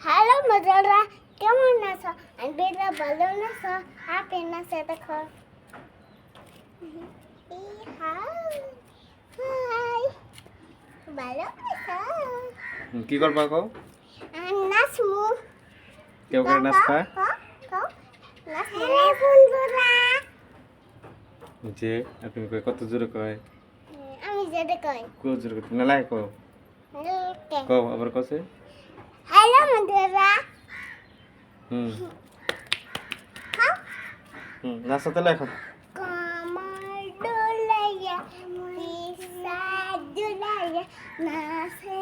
hello মজারা কেমন আছো আমি বেলা ভালো আছো আপনি নাচে দেখো হাই ভালো আছো হুম, কি করবা আমি নাচমু কেউ করে নাচবা হ্যালো বন্ধুরা যে তুমি কই কত জোরে কয় আমি যেটা কই কো জোরে কয় না লাগে কও কও আবার কছে হ্যালো বন্ধুরা হুম হুম নাচো তাহলে এখন কমর ডোলাইয়া পিসা ডোলাইয়া নাচে